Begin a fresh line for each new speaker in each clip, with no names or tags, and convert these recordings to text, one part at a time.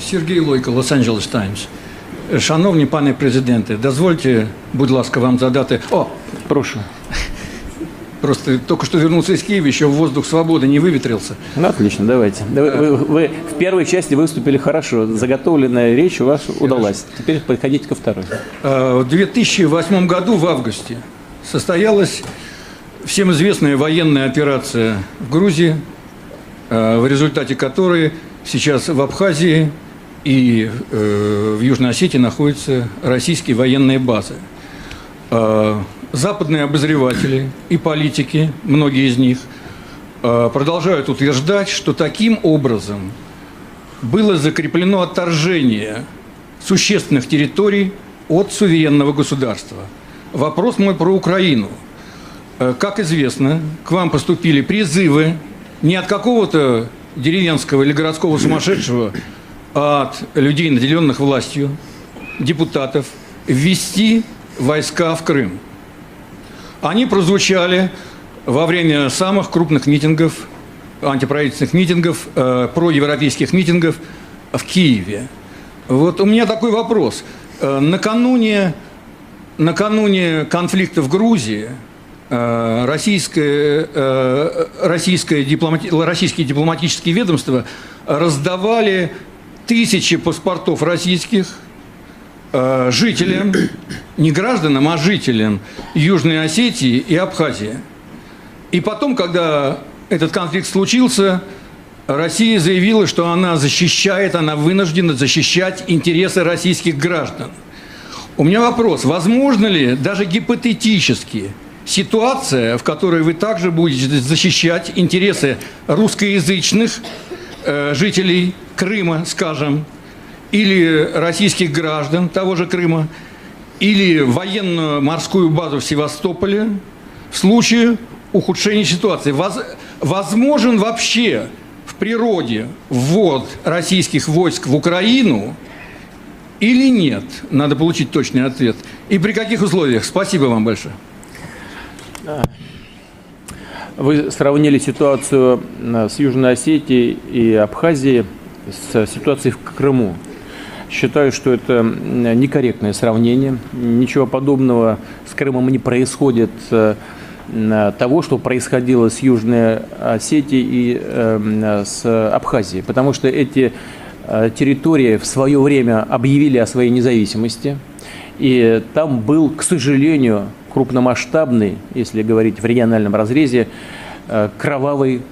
Сергій Лойко, Лос-Анджелес Таймс. Шановні пане президенте, дозвольте, будь ласка, вам задати. О,
Прошу.
просто только что вернулся из Киева, еще воздух свободы не выветрился.
Ну, отлично, давайте. Да Вы, вы- вы в первой части выступили хорошо. Заготовленная речь у вас удалась. Теперь подходите ко второй.
Э, В 2008 году, в августе, состоялась всем известная военная операция в Грузии, э, в результате которой сейчас в Абхазии и э, в Южной Осетии находятся российские военные базы. Э, Западные обозреватели и политики, многие из них, продолжают утверждать, что таким образом было закреплено отторжение существенных территорий от суверенного государства. Вопрос мой про Украину. Э, Как известно, к вам поступили призывы не от какого-то деревенского или городского сумасшедшего, а от людей, наделенных властью, депутатов, ввести войска в Крым. Они прозвучали во время самых крупных митингов, антиправительственных митингов, э, проевропейских митингов в Киеве. Вот у меня такой вопрос. Э, накануне, накануне конфликта в Грузии российское, э, российское дипломати- российские дипломатические ведомства раздавали тысячи паспортов российских э, жителям, не гражданам, а жителям Южной Осетии и Абхазии. И потом, когда этот конфликт случился, Россия заявила, что она защищает, она вынуждена защищать интересы российских граждан. У меня вопрос, возможно ли даже гипотетически ситуация, в которой вы также будете защищать интересы русскоязычных э, жителей Крыма, скажем, или российских граждан того же Крыма, или военную морскую базу в Севастополе в случае ухудшения ситуации. Воз- возможен вообще в природе ввод российских войск в Украину или нет? Надо получить точный ответ. И при каких условиях? Спасибо вам большое.
Вы сравнили ситуацию э, с Южной Осетией и Абхазией с ситуацией в Крыму. Считаю, что это некорректное сравнение. Ничего подобного с Крымом не происходит э, того, что происходило с Южной Осетией и э, м, с Абхазией. Потому что эти э, территории в свое время объявили о своей независимости. И там был, к сожалению, крупномасштабный, если говорить в региональном разрезе, э, кровавый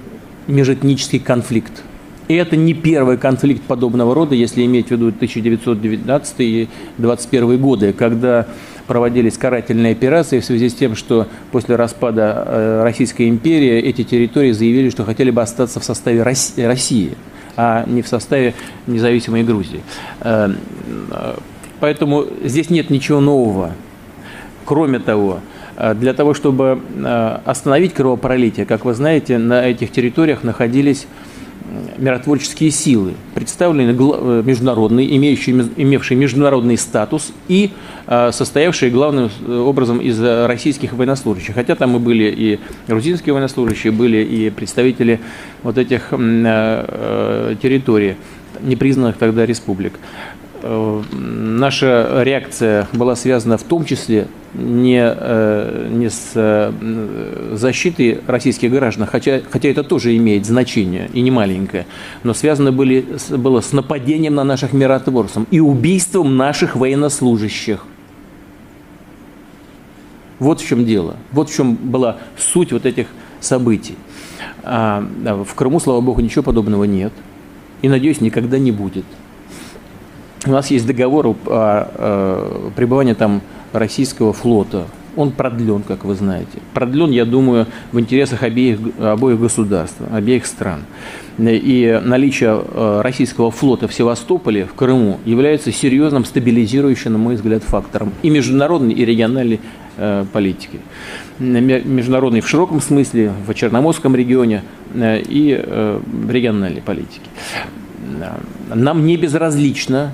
межэтнический конфликт. И это не первый конфликт подобного рода, если иметь в виду 1919 и 1921 годы, когда проводились карательные операции в связи с тем, что после распада э, Российской империи эти территории заявили, что хотели бы остаться в составе Рос- России, а не в составе независимой Грузии. Э, Поэтому здесь нет ничего нового. Кроме того, э, для того, чтобы э, остановить кровопролитие, как вы знаете, на этих территориях находились миротворческие силы, представленные э, международные, имеющие, имевшие международный статус и состоявшие главным образом из российских военнослужащих. Хотя там и были и грузинские военнослужащие, были и представители вот этих территорий, непризнанных тогда республик. Наша реакция была связана в том числе не, э, не с э, защитой российских граждан, хотя, хотя это тоже имеет значение и не маленькое, но связано были, было с нападением на наших миротворцев и убийством наших военнослужащих. Вот в чем дело. Вот в чем была суть вот этих событий. А, в Крыму, слава богу, ничего подобного нет. И, надеюсь, никогда не будет. У нас есть договор о, о пребывании там российского флота. Он продлен, как вы знаете. Продлен, я думаю, в интересах обеих, обоих государств, обеих стран. И наличие э, российского флота в Севастополе, в Крыму, является серьезным стабилизирующим, на мой взгляд, фактором и международной, и региональной э, политики. Ме- Международной в широком смысле, в Черноморском регионе э, и региональной политике. Нам не безразлично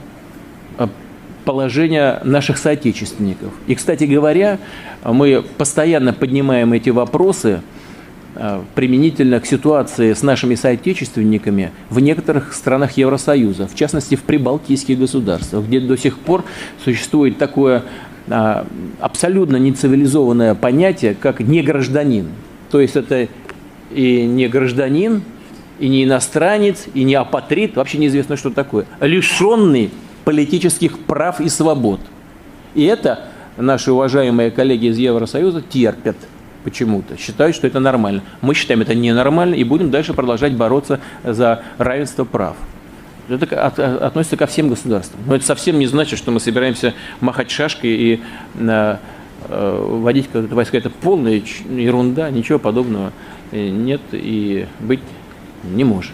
положение наших соотечественников. И, кстати говоря, мы постоянно поднимаем эти вопросы э, применительно к ситуации с нашими соотечественниками в некоторых странах Евросоюза, в частности в прибалтийских государствах, где до сих пор существует такое э, абсолютно нецивилизованное понятие, как негражданин. То есть это и не гражданин, и не иностранец, и не апатрит, вообще неизвестно, что такое, лишенный политических прав и свобод. И это наши уважаемые коллеги из Евросоюза терпят почему-то, считают, что это нормально. Мы считаем это ненормально и будем дальше продолжать бороться за равенство прав. Это относится ко всем государствам. Но это совсем не значит, что мы собираемся махать шашкой и э, э, какое-то войска. Это полная ерунда, ничего подобного нет и быть не может.